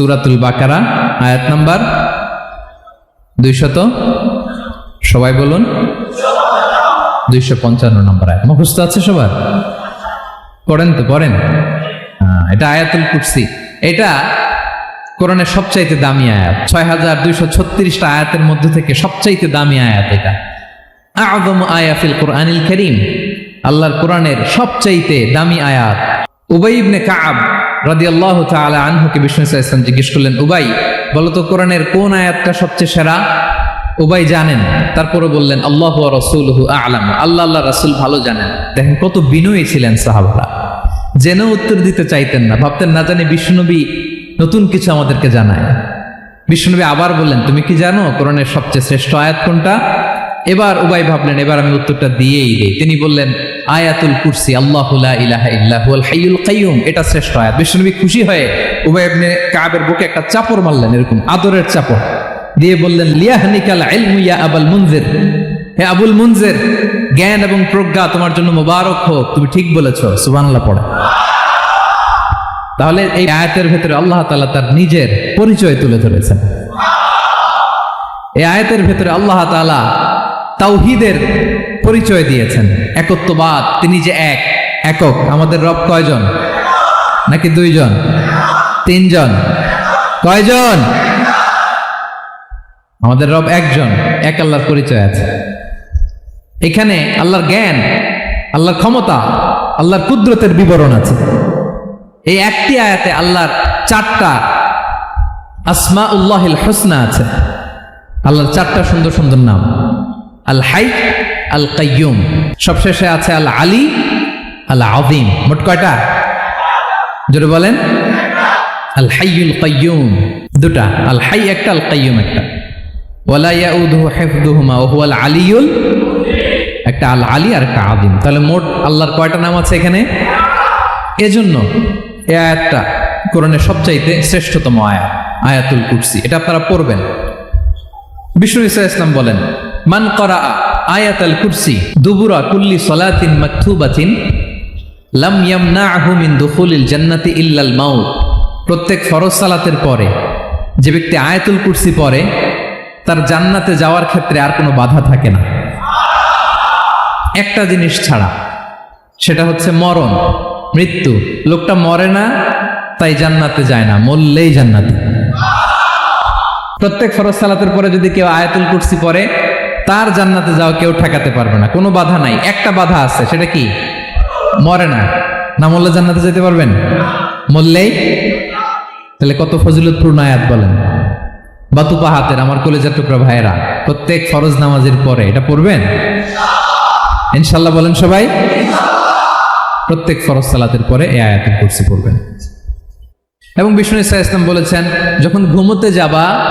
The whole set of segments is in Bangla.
সুরাতুল বাকারা আয়াত নাম্বার দুইশত সবাই বলুন। দুইশো পঞ্চান্ন নম্বর আয়াত। মুখস্থ আছে সবার? পড়েন তো পড়েন। হ্যাঁ, এটা আয়াতুল কুরসি। এটা কোরআনের সবচাইতে দামি আয়াত। ছয় হাজার দুইশো ছত্রিশটা আয়াতের মধ্যে থেকে সবচাইতে দামি আয়াত এটা। আদম আয়াফিল কোরআনিল করিম। আল্লাহর কোরআনের সবচাইতে দামি আয়াত। উবাই ইবনে কাব রাদিয়াল্লাহু তাআলা আনহুকে বিষ্ণু ইসা ইসলাম জিজ্ঞেস করলেন, উবাই বলতো কোরআনের কোন আয়াতটা সবচেয়ে সেরা? উবাই জানেন। তারপরে বললেন, আল্লাহ রসুলহু আলাম। আল্লাহ আল্লাহ, রাসূল ভালো জানেন। দেখেন, কত বিনয়ী ছিলেন সাহাবারা। জেনেও উত্তর দিতে চাইতেন না, ভাবতেন না জানি বিষ্ণুনবী নতুন কিছু আমাদেরকে জানায়। বিষ্ণুনবী আবার বললেন, তুমি কি জানো কোরআনের সবচেয়ে শ্রেষ্ঠ আয়াত কোনটা? এবার উবাই ভাবলেন, এবার আমি উত্তরটা দিয়েই দিই। তিনি বললেন, আয়াতুল কুরসি, আল্লাহ ইলাহা এটা শ্রেষ্ঠ আয়াত। বিষ্ণুনবী খুশি হয়ে উবাই ইবনে কাবের বুকে একটা চাপড় মারলেন, এরকম আদরের চাপড়। দিয়ে বললেন, লিয়াহনিকাল ইলমু ইয়া আবুল মুনজির। হে আবুল মুনজির, জ্ঞান এবং প্রজ্ঞা তোমার জন্য মোবারক হোক, তুমি ঠিক বলেছ। সুবহানাল্লাহ পড়ে। তাহলে এই আয়াতের ভেতরে আল্লাহ তাআলা তার নিজের পরিচয় তুলে ধরেছেন। এই আয়াতের ভেতরে আল্লাহ তাআলা তাওহীদের পরিচয় দিয়েছেন। একত্ববাদ, তিনি যে এক, একক, আমাদের রব কয়জন? নাকি দুইজন? তিনজন? কয়জন? আমাদের রব একজন, এক আল্লাহর পরিচয় আছে। এখানে আল্লাহর জ্ঞান, আল্লাহর ক্ষমতা, আল্লাহর কুদরতের বিবরণ আছে। এই একটি আয়াতে আল্লাহর চারটা আসমা উল্লাহিল হোসনা আছে। আল্লাহর চারটা সুন্দর সুন্দর নাম। আল হাই আল কাইয়ুম সবশেষে আছে আল আলী আল আদিম মোট কয়টা? জোরে বলেন। আল হাইয়ুল কাইয়ুম। দুটা। আল হাই একটা আল কাইয়ুম একটা। ওয়ালা ইয়াউদুহু হিফযুহুমা ওয়া হুয়াল আলিয়ুল একটা আল আলী আর একটা আদিম তাহলে মোট আল্লাহর কয়টা নাম আছে এখানে? এজন্য এই আয়াতটা কোরআনের সবচাইতে শ্রেষ্ঠতম আয়াত, আয়াতুল কুরসি এটা আপনারা পড়বেন। বিষ্ণু ইসা ইসলাম বলেন মান করা আয়াতাল কুরসি দুবুরা কুল্লি সলাতিন মাকতুবাতিন লাম ইয়ামনাহু মিন দুখুলিল জান্নাতি ইল্লাল মাউত। প্রত্যেক ফরজ সালাতের পরে যে ব্যক্তি আয়াতুল কুরসি পরে তার জান্নাতে যাওয়ার ক্ষেত্রে আর কোনো বাধা থাকে না। একটা জিনিস ছাড়া, সেটা হচ্ছে মরণ, মৃত্যু। লোকটা মরে না, তাই জান্নাতে যায় না, মরলেই জান্নাতে। প্রত্যেক ফরজ সালাতের পরে যদি কেউ আয়াতুল কুরসি পড়ে তার জান্নাতে যাওয়া কেউ ঠেকাতে পারবে না। কোনো বাধা নাই। একটা বাধা আছে, সেটা কি? মরে না। না মরলে জান্নাতে যেতে পারবেন? মরলেই? তাহলে কত ফজিলতপূর্ণ আয়াত বলেন। বাতুপা হাতের, আমার কলেজের টুকরা ভাইয়েরা, প্রত্যেক ফরজ নামাজের পরে এটা পড়বেন? ইনশাল্লাহ বলেন সবাই। প্রত্যেক ফরজ সালাতের পরে এই আয়াতুল কুরসি পড়বেন। এবং বিষ্ণু ইসা ইসলাম বলেছেন, যখন ঘুমোতে যাবা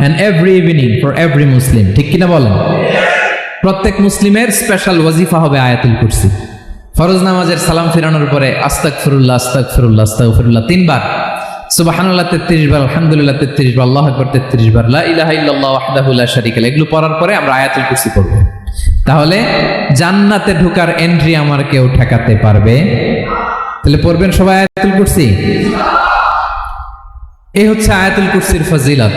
and every evening for every Muslim ঠিক কিনা বলেন? প্রত্যেক মুসলিমের স্পেশাল ওয়াজিফা হবে আয়াতুল কুরসি। ফরজ নামাজের সালাম ফিরানোর পরে আস্তাক ফিরুল্লাহ আস্তাক ফিরুল্লাহ আস্তাক ফিরুল্লাহ তিনবার। সুবহানাল্লাহ তেত্রিশ বার, আলহামদুলিল্লাহ তেত্রিশ বার, আল্লাহ আকবর তেত্রিশ বার, লা ইলাহা ইল্লাল্লাহ ওয়াহদাহু লা শারীকা এগুলো পড়ার পরে আমরা আয়াতুল কুরসি পড়ব। তাহলে জান্নাতে ঢোকার এন্ট্রি আমার কেউ ঠেকাতে পারবে? তাহলে পড়বেন সবাই আয়াতুল কুরসি? এই হচ্ছে আয়াতুল কুরসির ফজিলত।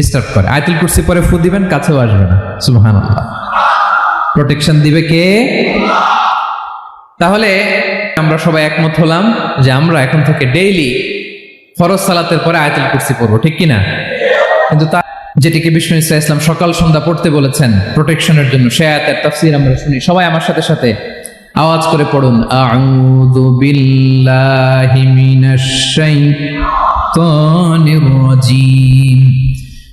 ডিস্টার্ব করে। আয়তুল কুরসি পরে ফু দিবেন, কাছেও আসবে না। সুবহান প্রোটেকশন দিবে কে? তাহলে আমরা সবাই একমত হলাম যে আমরা এখন থেকে ডেইলি ফরজ সালাতের পরে আয়তুল কুরসি পড়ব, ঠিক কিনা? কিন্তু তা যেটিকে বিষ্ণু ইসা ইসলাম সকাল সন্ধ্যা পড়তে বলেছেন প্রোটেকশনের জন্য সে আয়াতের তাফসীর আমরা শুনি। সবাই আমার সাথে সাথে আওয়াজ করে পড়ুন। আউযু বিল্লাহি মিনাশ শাইতানির রাজিম।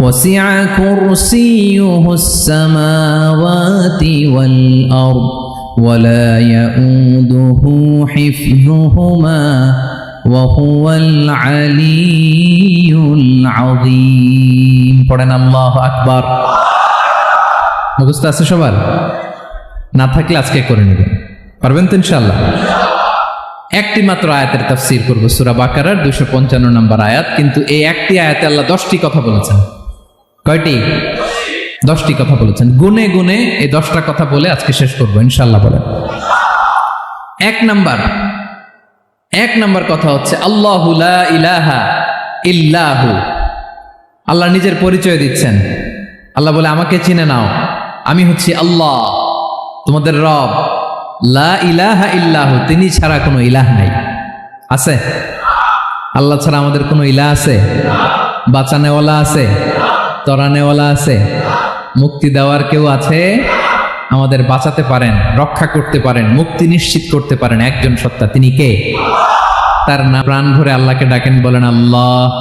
وسع كرسيه السماوات والأرض ولا يؤوده حفظهما وهو العلي العظيم পড়েন الله أكبر মুখস্থ আছে সবার না থাকলে আজকে করে নেবেন পারবেন তো ইনশাল্লাহ একটি মাত্র আয়াতের তাফসির করব সুরা বাকারার দুশো পঞ্চান্ন নম্বর আয়াত। কিন্তু এই একটি আয়াতে আল্লাহ দশটি কথা বলেছেন। কয়টি? দশটি কথা বলেছেন। গুনে গুনে এই দশটা কথা বলে আজকে শেষ করব ইনশাল্লাহ বলেন। এক নাম্বার। এক নাম্বার কথা হচ্ছে, আল্লাহু লা ইলাহা ইল্লাহু। আল্লাহ নিজের পরিচয় দিচ্ছেন। আল্লাহ বলে, আমাকে চিনে নাও। আমি হচ্ছি আল্লাহ, তোমাদের রব। লা ইলাহা ইল্লাহু, তিনি ছাড়া কোনো ইলাহ নাই। আছে? আল্লাহ ছাড়া আমাদের কোনো ইলাহ আছে? বাঁচানেওয়ালা আছে? তরানেওয়ালা আছে? মুক্তি দেওয়ার কেউ আছে? আমাদের বাঁচাতে পারেন, রক্ষা করতে পারেন, মুক্তি নিশ্চিত করতে পারেন একজন সত্তা। তিনি কে? তার না প্রাণ ভরে আল্লাহকে ডাকেন, বলেন আল্লাহ।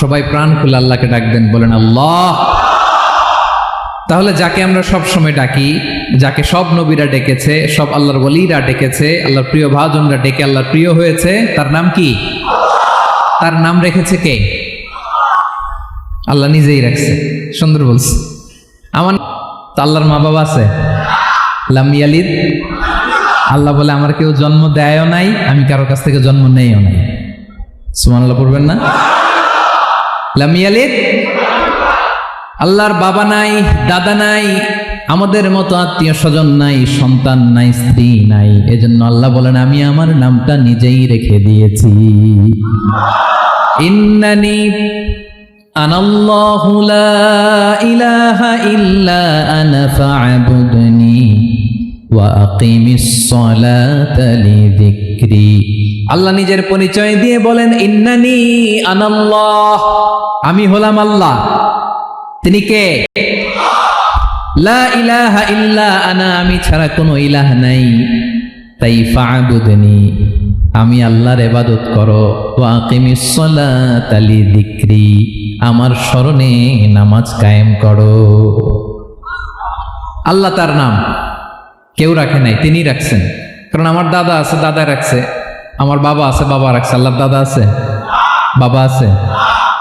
সবাই প্রাণ খুলে আল্লাহকে ডাকবেন, বলেন আল্লাহ। তাহলে যাকে আমরা সব সময় ডাকি, যাকে সব নবীরা ডেকেছে, সব আল্লাহর বলিরা ডেকেছে, আল্লাহর প্রিয় ভাজনরা ডেকে আল্লাহর প্রিয় হয়েছে, তার নাম কি? তার নাম রেখেছে কে? আল্লাহ নিজেই রাখছে। সুন্দর বলছে। আমার আল্লাহর মা বাবা আছে লামিয়ালিদ আল্লাহ বলে, আমার কেউ জন্ম দেয়ও নাই, আমি কারও কাছ থেকে জন্ম নেইও নাই। সুমান আল্লাহ পড়বেন না? লামিয়ালিদ আল্লাহর বাবা নাই, দাদা নাই, আমাদের মতো আত্মীয় স্বজন নাই, সন্তান নাই, স্ত্রী নাই। এজন্য আল্লাহ বলেন, আমি আমার নামটা নিজেই রেখে দিয়েছি। ইন্নানি আনাল্লাহু লা ইলাহা ইল্লা আনা ফা'বুদনি ওয়া আকিমিস সালাতা আল্লাহ নিজের পরিচয় দিয়ে বলেন, ইন্নানি আনাল্লাহ, আমি হলাম আল্লাহ। তিনি কে? লা ইলাহা ইল্লা আনা, আমি ছাড়া কোনো ইলাহ নাই। তাই ফা'বুদনি, আমি আল্লাহর ইবাদত করো। ওয়া আকিমিস সালাতা লিযিকরি, আমার স্মরণে নামাজ কায়েম করো। আল্লাহ তার নাম কেউ রাখে নাই তিনি রাখছেন। কারণ আমার দাদা আছে দাদা রাখছে। আমার বাবা আছে, বাবা রাখছে। আল্লাহর দাদা আছে? বাবা আছে।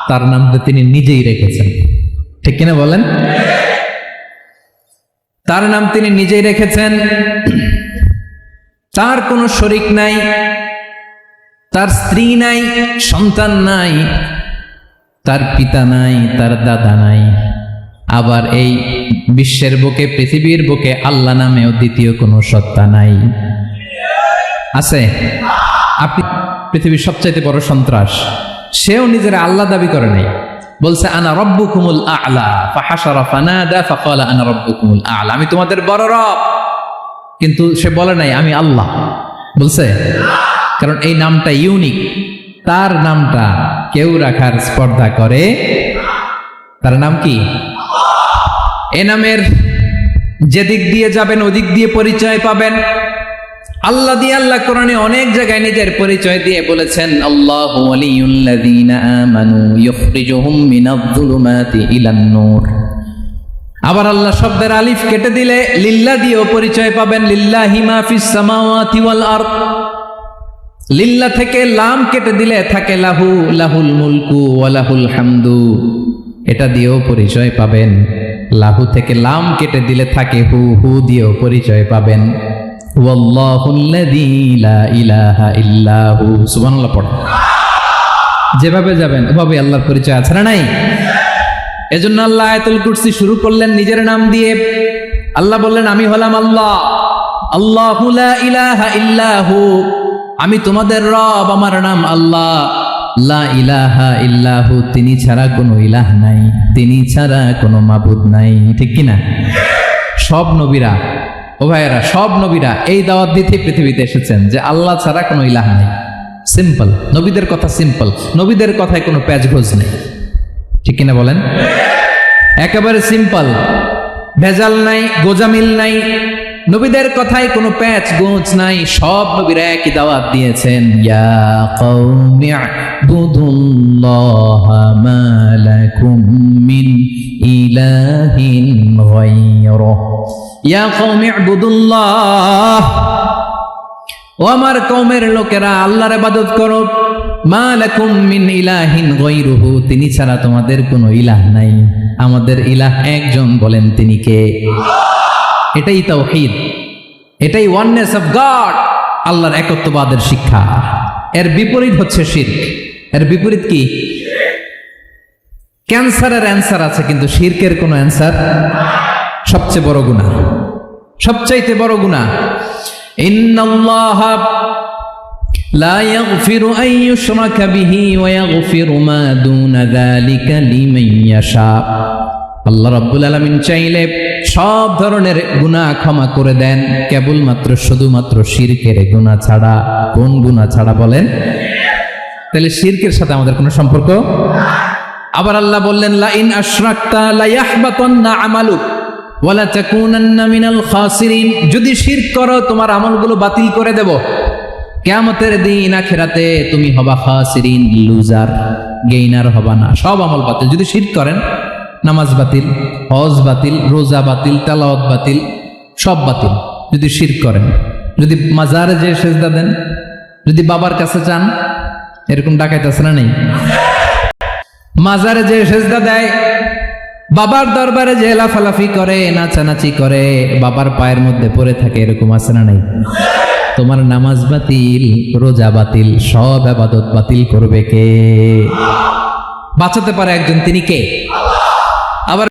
তার নাম তো তিনি নিজেই রেখেছেন। ঠিক কিনা বলেন? তার নাম তিনি নিজেই রেখেছেন। তার কোনো শরিক নাই, তার স্ত্রী নাই, সন্তান নাই, তার পিতা নাই, তার দাদা নাই। আবার এই বিশ্বের বুকে, পৃথিবীর বুকে আল্লাহ নামেও দ্বিতীয় কোনো সত্তা নাই। আছে? আপনি পৃথিবীর সবচাইতে বড় সন্ত্রাস। সেও নিজের আল্লাহ দাবি করে নাই। বলছে, আনা রব্বুকুমুল আ'লা। ফাহাশারা ফানাদা, ফাকালা, আনা রব্বুকুমুল আ'লা। আমি তোমাদের বড় রব। কিন্তু সে বলে নাই, আমি আল্লাহ। বলছে, কারণ এই নামটা ইউনিক। তার নামটা কেউ রাখার স্পর্ধা করে তার নাম কি? এ নামের যেদিক দিয়ে যাবেন, ওদিক দিয়ে পরিচয় পাবেন। আল্লাহ দিয়ে আল্লাহ কোরআনে অনেক জায়গায় নিজের পরিচয় দিয়ে বলেছেন, আল্লাহ নূর। আবার আল্লাহ শব্দের আলিফ কেটে দিলে, লিল্লা দিয়েও পরিচয় পাবেন লিল্লা হিমা ফিস লিল্লা থেকে লাম কেটে দিলে থাকে, লাহু, লাহুল মুলকু ওয়ালাহুল হামদু। এটা দিয়েও পরিচয় পাবেন, লাহু থেকে লাম কেটে দিলে থাকে, হু হু দিয়েও পরিচয় পাবেন। যেভাবে যাবেন, ওভাবে আল্লাহর পরিচয় আছে না নাই? এজন্য আল্লাহ আয়াতুল কুরসি শুরু করলেন নিজের নাম দিয়ে। আল্লাহ বললেন, আমি হলাম আল্লাহ। আল্লাহ ইলাহা ইল্লাহু। আমি তোমাদের রব, আমার নাম আল্লাহ। লা ইলাহা ইল্লাহু, তিনি ছাড়া কোনো ইলাহ নাই। তিনি ছাড়া কোনো মাবুদ নাই। ঠিক কি না সব নবীরা ও ভাইয়েরা, সব নবীরা এই দাওয়াত দিতে পৃথিবীতে এসেছেন যে আল্লাহ ছাড়া কোনো ইলাহ নেই। সিম্পল নবীদের কথা সিম্পল নবীদের কথায় কোনো প্যাচঘোজ নেই। ঠিক কিনা বলেন? একেবারে সিম্পল ভেজাল নাই, গোজামিল নাই নবীদের কথায় কোনো প্যাচ গোজ নাই, সব নবীরা একই দাওয়াত দিয়েছেন। ইয়া মা মিন ইয়া ও আমার কওমের লোকেরা, আল্লাহর ইবাদত করো। মা মিন ইলাহিন গায়রুহু, তিনি ছাড়া তোমাদের কোনো ইলাহ নাই। আমাদের ইলাহ একজন বলেন, তিনি কে? এটাই তাওহীদ এটাই ওয়াননেস অফ গড আল্লাহর একত্ববাদের শিক্ষা এর বিপরীত হচ্ছে শিরক এর বিপরীত কি ক্যান্সারের অ্যান্সার আছে কিন্তু শিরকের কোনো অ্যান্সার সবচেয়ে বড় গুনাহ সবচাইতে বড় গুনাহ ইন্নাল্লাহ لا يغفر أن يشرك به ويغفر ما دون ذلك لمن يشاء আল্লাহ রাব্বুল আলামিন চাইলে সব ধরনের গুনাহ ক্ষমা করে দেন, কেবলমাত্র শুধুমাত্র শিরকের গুনাহ ছাড়া। কোন গুনাহ ছাড়া বলেন? তাহলে শিরকের সাথে আমাদের কোনো সম্পর্ক? আবার আল্লাহ বললেন লা ইন আশরাকতা লা ইয়াহবাতান্না আমালুক ওয়ালা তাকুনান্না মিনাল খাসিরিন। যদি শিরক করো, তোমার আমলগুলো বাতিল করে দেব। কেয়ামতের দিন আখেরাতে তুমি হবা খাসিরিন, লুজার, গেইনার হবা না, সব আমল বাতিল। যদি শিরক করেন নামাজ বাতিল, হজ বাতিল, রোজা বাতিল, তালাওয়াত বাতিল, সব বাতিল। যদি শির করেন, যদি মাজারে যে সেজদা দেন, যদি বাবার কাছে চান, এরকম ডাকাইতে আছে না নেই? মাজারে যে সেজদা দেয়, বাবার দরবারে যে লাফালাফি করে, নাচানাচি করে, বাবার পায়ের মধ্যে পড়ে থাকে, এরকম আছে না নাই? তোমার নামাজ বাতিল, রোজা বাতিল, সব আবাদত বাতিল করবে কে? বাঁচাতে পারে একজন, তিনি কে? আবার